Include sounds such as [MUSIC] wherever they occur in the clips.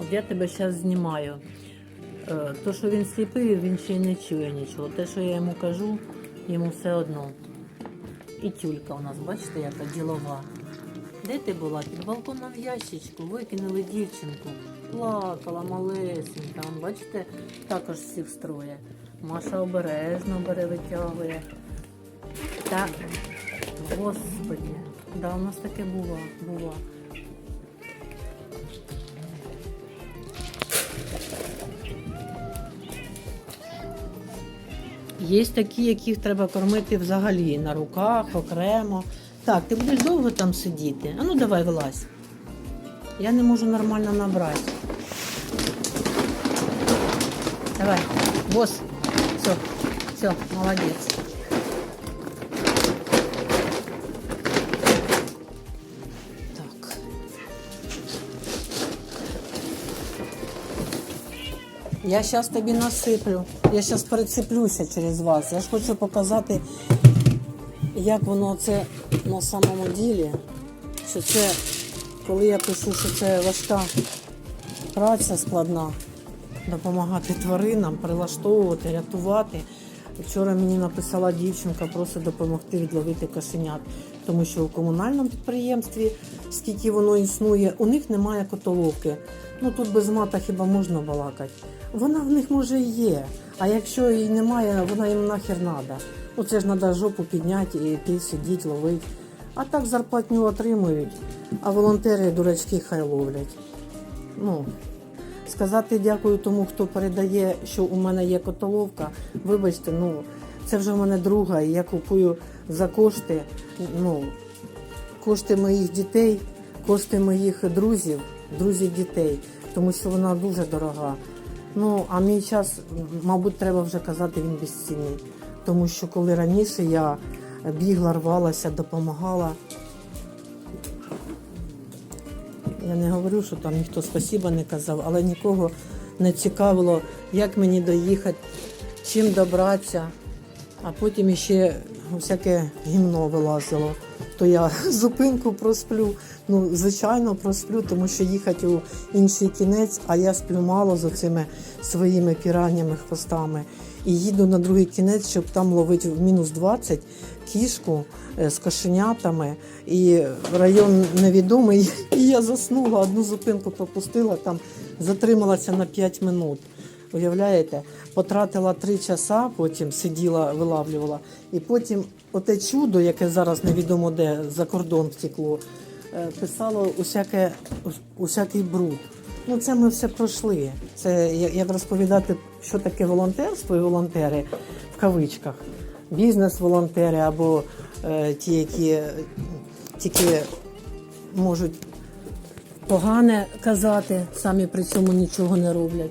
От я тебе зараз знімаю. Е, То, що він сліпий, він ще не чує нічого. Те, що я йому кажу, йому все одно. І тюлька у нас, бачите, яка ділова. Де ти була? Під балконом в ящичку, викинули дівчинку. Плакала малесенька. Бачите, також всіх строє. Маша обережно бере, витягує. Так, господи, да, у нас таке було, було. Є такі, яких треба кормити взагалі на руках, окремо. Так, ти будеш довго там сидіти? А ну давай вилазь. Я не можу нормально набрати. Давай, бос. Все, все, молодець. Я зараз тобі насиплю. Я зараз перецеплюся через вас. Я ж хочу показати, як воно це на самому ділі. Що це, коли я пишу, що це важка праця складна, допомагати тваринам, прилаштовувати, рятувати. Вчора мені написала дівчинка просто допомогти відловити кошенят, тому що у комунальному підприємстві, скільки воно існує, у них немає котоловки. Ну тут без мата хіба можна балакати. Вона в них може і є. А якщо її немає, вона їм нахер треба. Ну це ж треба жопу підняти і йти сидіти, ловити. А так зарплатню отримують, а волонтери дурачки хай ловлять. Ну, сказати дякую тому, хто передає, що у мене є котоловка. Вибачте, ну це вже в мене друга, і я купую за кошти, ну, кошти моїх дітей, кошти моїх друзів, друзів дітей, тому що вона дуже дорога. Ну, а мій час, мабуть, треба вже казати, він безцінний. Тому що коли раніше я бігла, рвалася, допомагала. Я не говорю, що там ніхто спасіба не казав, але нікого не цікавило, як мені доїхати, чим добратися. А потім іще всяке гімно вилазило. То я [LAUGHS] зупинку просплю. Ну, звичайно, просплю, тому що їхати у інший кінець, а я сплю мало з оцими своїми піраннями хвостами. І їду на другий кінець, щоб там ловити в мінус 20 кішку е, з кошенятами. І район невідомий. [LAUGHS] І я заснула, одну зупинку пропустила, там затрималася на 5 минут. Уявляєте, потратила три часа, потім сиділа, вилавлювала. І потім оте чудо, яке зараз невідомо де за кордон втекло, е, писало усяке, усякий бруд. Ну, це ми все пройшли. Це як розповідати, що таке волонтерство і волонтери в кавичках. Бізнес-волонтери або е, ті, які е, тільки можуть погане казати, самі при цьому нічого не роблять.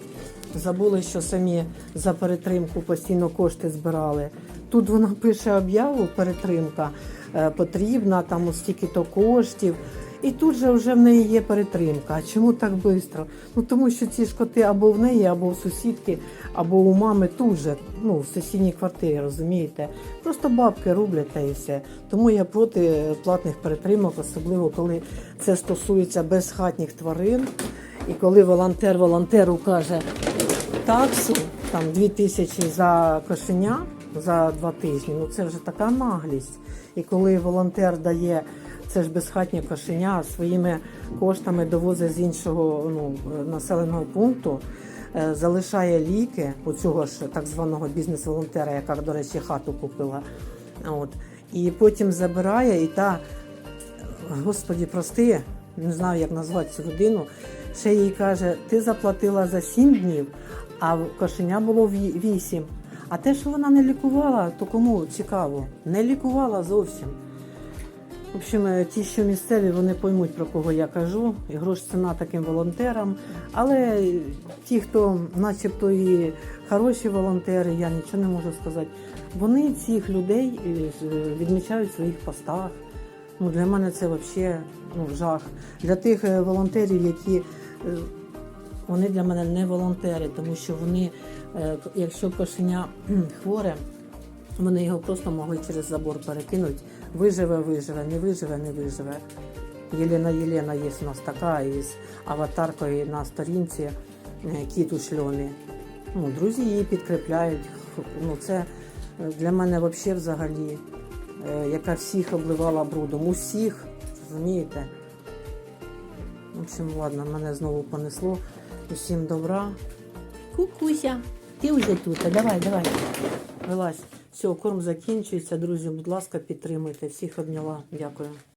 Забули, що самі за перетримку постійно кошти збирали. Тут вона пише об'яву, перетримка е, потрібна, там стільки-то коштів. І тут же вже в неї є перетримка. Чому так швидко? Ну тому що ці ж коти або в неї, або в сусідки, або у мами тут же, ну, в сусідній квартирі, розумієте? Просто бабки рублять та і все. Тому я проти платних перетримок, особливо коли це стосується безхатніх тварин. І коли волонтер волонтеру каже таксу, там 2 тисячі за кошеня за два тижні, ну це вже така наглість. І коли волонтер дає це ж безхатнє кошеня своїми коштами довозить з іншого ну, населеного пункту, е, залишає ліки у цього ж так званого бізнес-волонтера, яка, до речі, хату купила. От. І потім забирає і та Господі, прости, не знаю, як назвати цю людину. Ще їй каже, ти заплатила за 7 днів, а кошеня було 8. А те, що вона не лікувала, то кому цікаво? Не лікувала зовсім. В общем, е, ті, що місцеві, вони поймуть, про кого я кажу, і грош ціна таким волонтерам. Але ті, хто начебто і хороші волонтери, я нічого не можу сказати, вони цих людей е, відмічають в своїх постах. Ну, для мене це взагалі ну, жах. Для тих е, волонтерів, які вони для мене не волонтери, тому що вони, е, якщо кошеня хворе, вони його просто могли через забор перекинути. Виживе, виживе, не виживе, не виживе. Єлена Єлена є у нас така із аватаркою на сторінці е, кіт у шльомі. Ну, друзі її підкріпляють. Ну, це е, для мене взагалі, е, яка всіх обливала брудом. Усіх, розумієте? В общем, ладно, мене знову понесло. Усім добра. Кукуся, ти вже тут. Давай, давай. Вилазь. Все, корм закінчується. Друзі, будь ласка, підтримуйте. Всіх обняла. Дякую.